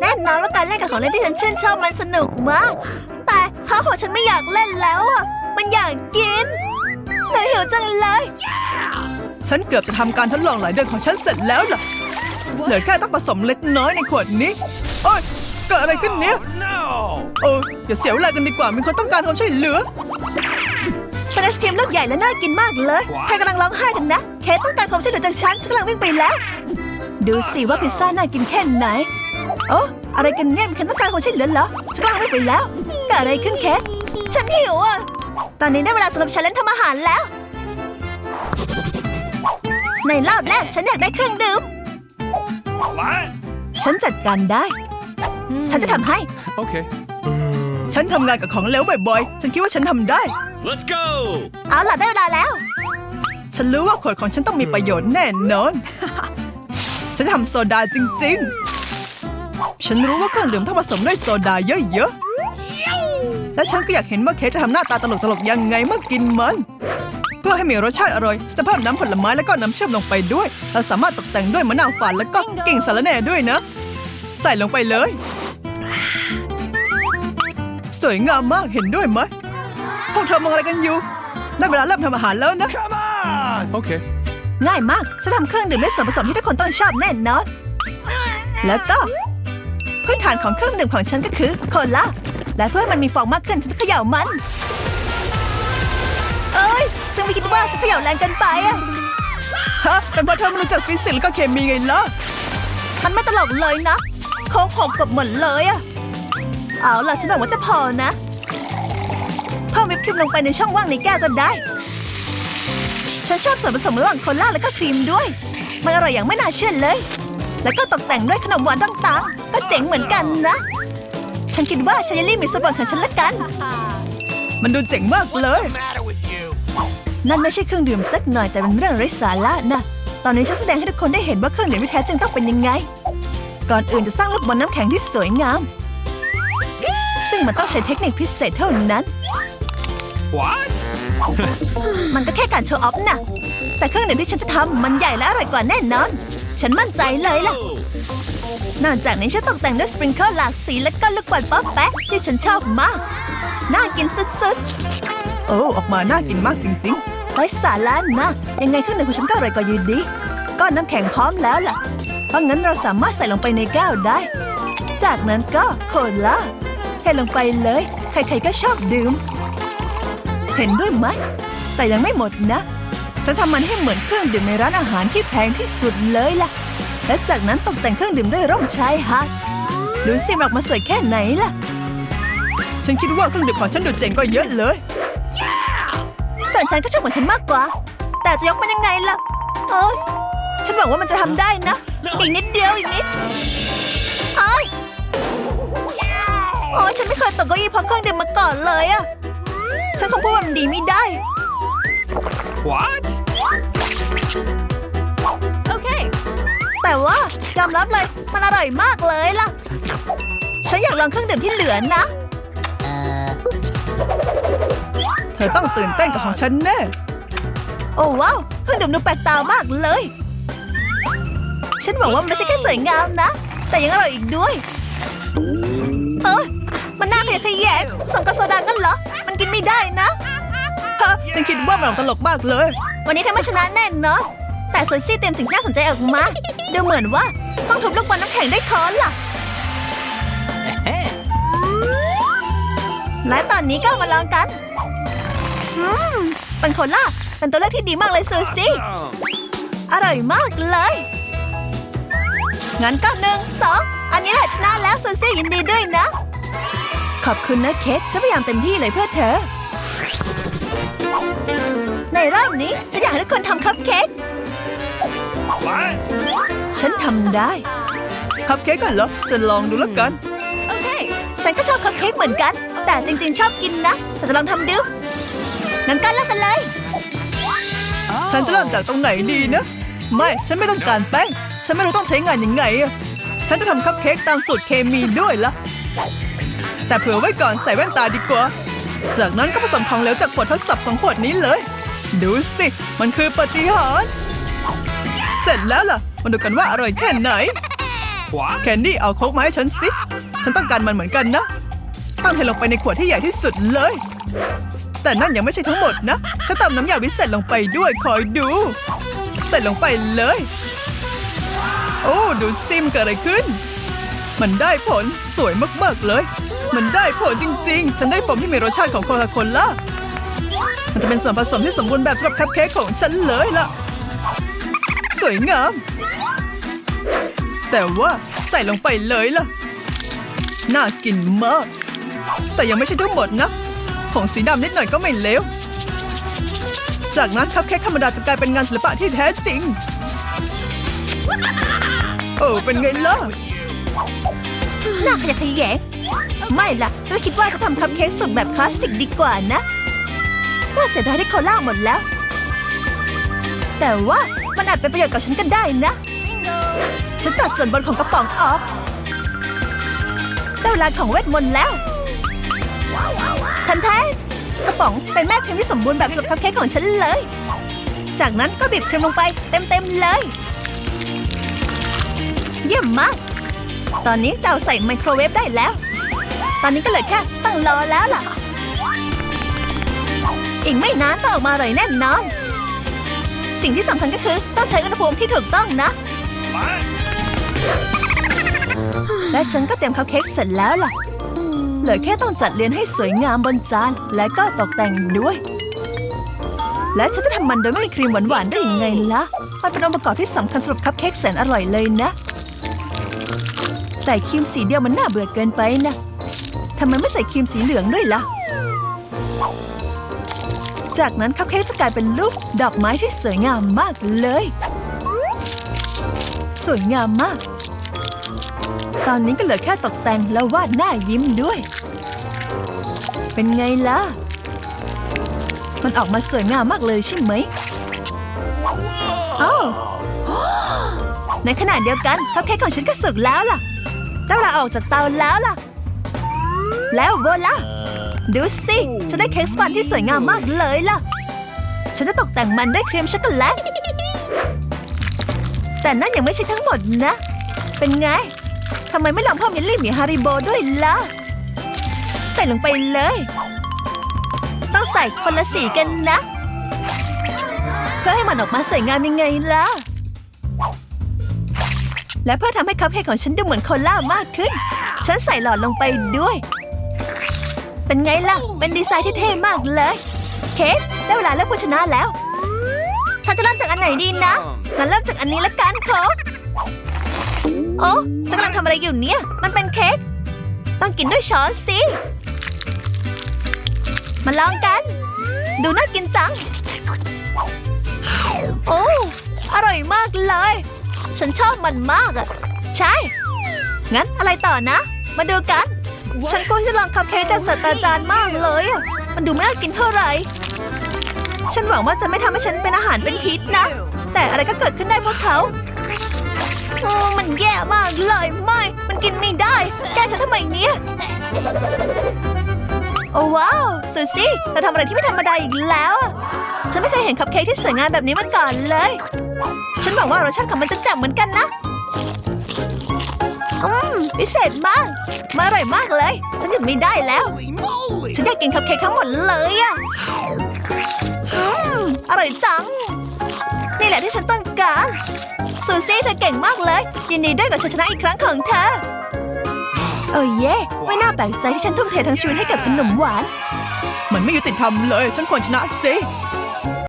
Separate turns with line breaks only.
แน่นอนว่าการเล่นกับของเล่นที่ฉันชื่นชอบมันสนุกมาก แต่ท้องของฉันไม่อยากเล่นแล้วอะ มันอยากกินหนูหิวจังเลย
ฉันเกือบจะทำการทดลองหลายเดือนของฉันเสร็จแล้วล่ะ เหลือแค่ต้องผสมเล็กน้อยในขวดนี้โอ้ยเกิดอะไรขึ้นเนี่ย
No!
โอ้ยอย่าเสียเวลากันดีกว่ามีคนต้องการความช่วยเหลือ
เป็นไอศครีมลูกใหญ่และน่ากินมากเลยใครกำลังร้องไห้กันนะ เคสต้องการความช่วยเหลือจากฉันฉันกำลังวิ่งไปแล้ว ดูสิว่าพิซซ่าน่ากินแค่ไหน โอ้อะไรกันเนี่ยมีคนต้องการความช่วยเหลือเหรอฉันกำลังวิ่งไปแล้วเกิดอะไรขึ้นเคสฉันหิวอะตอนนี้ได้เวลาสำหรับฉันเล่นทำอาหารแล้ว ในรอบแรกฉันอยากได้เครื่องดื่ม
What?
ฉันจัดการได้ ฉันจะทำให้
Okay.
ฉันทำงานกับของเหลวบ่อยๆ ฉันคิดว่าฉันทำได้
Let's go!
เอาล่ะได้เวลาแล้ว
ฉันรู้ว่าขวดของฉันต้องมีประโยชน์แน่นอน ฉันจะทำโซดาจริง ๆ ฉันรู้ว่าเครื่องดื่มต้องผสมด้วยโซดาเยอะๆ และฉันก็อยากเห็นว่าเค้กจะทำหน้าตาตลกๆยังไงเมื่อกินมัน เพื่อให้มีรสชาติอร่อยฉันจะเพิ่มน้ำผลไม้แล้วก็น้ำเชื่อมลงไปด้วย เราสามารถตกแต่งด้วยมะนาวฝานแล้วก็กิ่งสาระแหน่ด้วยนะ ใส่ลงไปเลย สวยงามมากเห็นด้วยไหมพวกเธอมองอะไรกันอยู่ได้เวลาเริ่มทำอาหารแล้วนะ
Come on! Okay.
ง่ายมากฉันทำเครื่องดื่มด้วยส่วนผสมที่ทุกคนต้องชอบแน่นอนแล้วก็ พื้นฐานของเครื่องดื่มของฉันก็คือโคลาและเพื่อให้มันมีฟองมากขึ้น ฉันจะเขย่ามัน เอ้ยฉันไม่คิดว่าจะเขย่าแรงเกินไปอะ
ฮะเป็นเพราะเธอไม่รู้จักฟิสิกส์แล้วก็เคมีไงล่ะ
มันไม่ตลกเลยนะโค้งหกกับหมดเลยอะเอาล่ะฉันหวังว่าจะพอนะ เพิ่มวิปครีมลงไปในช่องว่างในแก้วก็ได้ ฉันชอบส่วนผสมระหว่างโคลาและก็ครีมด้วย มันอร่อยอย่างไม่น่าเชื่อเลย แล้วก็ตกแต่งด้วยขนมหวานต่างๆ ก็เจ๋งเหมือนกันนะ ฉันคิดว่าชายลี่มีสมบัติของฉันละกัน
มันดูเจ๋งมากเลย
matter with you?
นั่นไม่ใช่เครื่องดื่มสักหน่อยแต่เป็นเรื่องไร้สาระนะ ตอนนี้ฉันแสดงให้ทุกคนได้เห็นว่าเครื่องดื่มที่แท้จริงต้องเป็นยังไง ก่อนอื่นจะสร้างลูกบอลน้ำแข็งที่สวยงาม ซึ่งมันต้องใช้เทคนิคพิเศษเท่านั้น
What?
มันก็แค่การโชว์ออฟนะแต่เครื่องดื่มที่ฉันจะทำมันใหญ่และอร่อยกว่าแน่นอน ฉันมั่นใจเลยล่ะ
Oh.
นอกจากนี้ฉันตกแต่งด้วยสปริงเกิลหลากสีและก็ลูกบอลป๊อปแป๊ะที่ฉันชอบมาก น่ากินสุดๆ
โอ้ ออกมาน่ากินมากจริง
ไร้สาระนะ ยังไงเครื่องดื่มของฉันก็อร่อยกว่าอยู่ดีก้อนน้ำแข็งพร้อมแล้วล่ะ เพราะงั้นเราสามารถใส่ลงไปในแก้วได้ จากนั้นก็โคลาเทลงไปเลย ใครๆก็ชอบดื่ม เห็นด้วยไหม แต่ยังไม่หมดนะ ฉันทำมันให้เหมือนเครื่องดื่มในร้านอาหารที่แพงที่สุดเลยล่ะ และจากนั้นตกแต่งเครื่องดื่มด้วยร่มชายหาดดูสิมันออกมาสวยแค่ไหนล่ะ
ฉันคิดว่าเครื่องดื่มของฉันดูเจ๋งกว่าเยอะเลย
ส่วนฉันก็ชอบเหมือนฉันมากกว่า แต่จะยกมันยังไงล่ะ เอ้ยฉันหวังว่ามันจะทำได้นะ อีกนิดเดียวอีกนิดเอ้ยโอ้ฉันไม่เคยตกเก้าอี้เพราะเครื่องดื่มมาก่อนเลยอะฉันคงพูดว่ามันดีไม่ได้
What?
แต่ว่ายอมรับเลยมันอร่อยมากเลยล่ะ ฉันอยากลองเครื่องดื่มที่เหลือนะ
เธอต้องตื่นเต้นกับของฉันแน่
โอ้ว้าวเครื่องดื่มดูแปลกตามากเลย ฉันหวังว่ามันไม่ใช่แค่สวยงามนะ แต่ยังอร่อยอีกด้วยเฮ้ยมันน่าเขยขยงผสมกับโซดากันเหรอ มันกินไม่ได้นะ
ฮะฉันคิดว่ามันตลกมากเลย
วันนี้เธอไม่ชนะแน่นอน แต่โซซี่เตรียมสิ่งที่น่าสนใจออกมา ดูเหมือนว่าต้องทุบลูกบอลน้ำแข็งได้ค้อนล่ะ และตอนนี้ก็มาลองกัน อืม เป็นโคล่า เป็นตัวเลือกที่ดีมากเลยซูซี่ อร่อยมากเลย งั้นก็หนึ่งสองอันนี้แหละชนะแล้วซูซี่ยินดีด้วยนะ ขอบคุณนะเค้กฉันพยายามเต็มที่เลยเพื่อเธอ ในรอบนี้ฉันอยากให้ทุกคนทำคัพเค้ก ฉันทำได้
คัพเค้กกันเหรอ จะลองดูแล้วกัน
ฉันก็ชอบคัพเค้กเหมือนกัน แต่จริงๆ ชอบกินนะ แต่จะลองทำดูงั้นก็เริ่มกันเลย
ฉันจะเริ่มจากตรงไหนดีนะ ไม่ ฉันไม่ต้องการแป้ง ฉันไม่รู้ต้องใช้งานยังไงอะฉันจะทำคัพเค้กตามสูตรเคมีด้วยละแต่เผื่อไว้ก่อนใส่แว่นตาดีกว่า จากนั้นก็ผสมของเหลวจากขวดทดสอบสองขวดนี้เลย ดูสิ มันคือปาฏิหาริย์ เสร็จแล้วล่ะ มาดูกันว่าอร่อยแค่ไหน
What?
แคนดี้เอาโค้กมาให้ฉันสิ ฉันต้องการมันเหมือนกันนะ ต้องเทลงไปในขวดที่ใหญ่ที่สุดเลย แต่นั่นยังไม่ใช่ทั้งหมดนะ ฉันเติมน้ำยาวิเศษลงไปด้วยคอยดู ใส่ลงไปเลย โอ้ ดูซิมนเกิดอะไรขึ้น มันได้ผลสวยมากๆเลย มันได้ผลจริง ๆ ฉันได้โฟมที่มีรสชาติของโคคาโคล่ามันจะเป็นส่วนผสมที่สมบูรณ์แบบสำหรับคัพเค้กของฉันเลยล่ะ สวยงาม แต่ว่าใส่ลงไปเลยล่ะ น่ากินมาก แต่ยังไม่ใช่ทั้งหมดนะผงสีดำนิดหน่อยก็ไม่เลว จากนั้นคัพเค้กธรรมดาจะกลายเป็นงานศิลปะที่แท้จริง โอ้เป็นไงล่ะ
น่าขยะแขยงไม่ล่ะฉันคิดว่าจะทำคัพเค้กสุดแบบคลาสสิกดีกว่านะ น่าเสียดายที่โคล่าหมดแล้ว แต่ว่า มันอาจเป็นประโยชน์กับฉันก็ได้นะ ฉันตัดส่วนบนของกระป๋องออกได้เวลาของเวทมนต์แล้ว ทันแท้กระป๋องเป็นแม่พิมพ์ที่สมบูรณ์แบบสำหรับคัพเค้กของฉันเลย จากนั้นก็บีบครีมลงไปเต็มๆเลย เยี่ยมมาก ตอนนี้จะเอาใส่ไมโครเวฟได้แล้ว ตอนนี้ก็เหลือแค่ตั้งรอแล้วล่ะ อีกไม่นานต้องออกมาอร่อยแน่นอน สิ่งที่สำคัญก็คือต้องใช้อุณหภูมิที่ถูกต้องนะ
What?
และฉันก็เตรียมคัพเค้กเสร็จแล้วล่ะ เหลือแค่ต้องจัดเรียงให้สวยงามบนจาน และก็ตกแต่งด้วย และฉันจะทำมันโดยไม่มีครีมหวานๆได้ยังไงล่ะ มันเป็นองค์ประกอบที่สำคัญสำหรับคัพเค้กแสนอร่อยเลยนะ แต่ครีมสีเดียวมันน่าเบื่อเกินไปนะทำไมไม่ใส่ครีมสีเหลืองด้วยล่ะ จากนั้นคัพเค้กจะกลายเป็นรูปดอกไม้ที่สวยงามมากเลย สวยงามมาก ตอนนี้ก็เหลือแค่ตกแต่งแล้ววาดหน้ายิ้มด้วย เป็นไงล่ะ มันออกมาสวยงามมากเลยใช่ไหมอ้าวในขณะเดียวกันคัพเค้กของฉันก็สุกแล้วล่ะได้เวลาออกจากเตาแล้วล่ะ แล้วโวล่า ดูสิ ฉันได้เค้กสปันที่สวยงามมากเลยล่ะ ฉันจะตกแต่งมันด้วยครีมช็อกโกแลต แต่นั่นยังไม่ใช่ทั้งหมดนะ เป็นไง ทำไมไม่ลองเพิ่มเยลลี่หมีฮาริโบด้วยล่ะ ใส่ลงไปเลย ต้องใส่คนละสีกันนะ เพื่อให้มันออกมาสวยงามยังไงล่ะ และเพื่อทำให้คัพเค้กของฉันดูเหมือนโคล่ามากขึ้น ฉันใส่หลอดลงไปด้วย เป็นไงล่ะ เป็นดีไซน์ที่เท่มากเลย เคทได้เวลาเลือกผู้ชนะแล้ว ฉันจะเริ่มจากอันไหนดีนะ งั้นเริ่มจากอันนี้ละกันโคกโอ้ฉันกำลังทำอะไรอยู่เนี่ย มันเป็นเค้ก ต้องกินด้วยช้อนสิ มาลองกัน ดูน่ากินจัง โอ้ อร่อยมากเลย ฉันชอบมันมากอะใช่ งั้นอะไรต่อนะ มาดูกัน ฉันก็จะลองคัพเค้กจากศาสตราจารย์มากเลยอะมันดูไม่น่ากินเท่าไหร่ ฉันหวังว่าจะไม่ทำให้ฉันเป็นอาหารเป็นพิษนะ แต่อะไรก็เกิดขึ้นได้เพราะเขามันแย่มากเลยไม่ มันกินไม่ได้ แกฉันทำไมเนี่ยโอ้ว้าวซูซี่เธอทำอะไรที่ไม่ธรรมดาอีกแล้วฉันไม่เคยเห็นคัพเค้กที่สวยงามแบบนี้มาก่อนเลย ฉันหวังว่ารสชาติของมันจะแจ่มเหมือนกันนะ อืมพิเศษมาก มาอร่อยมากเลย ฉันหยุดไม่ได้แล้ว ฉันอยากกินคัพเค้กทั้งหมดเลยอะอืมอร่อยจัง นี่แหละที่ฉันต้องการซูซี่เธอเก่งมากเลย ยินดีด้วยกับชัยชนะอีกครั้งของเธอ โอ้เย่ไม่น่าแปลกใจที่ฉันทุ่มเททั้งชีวิตให้กับขนมหวาน
มันไม่ยุติธรรมเลย ฉันควรชนะสิ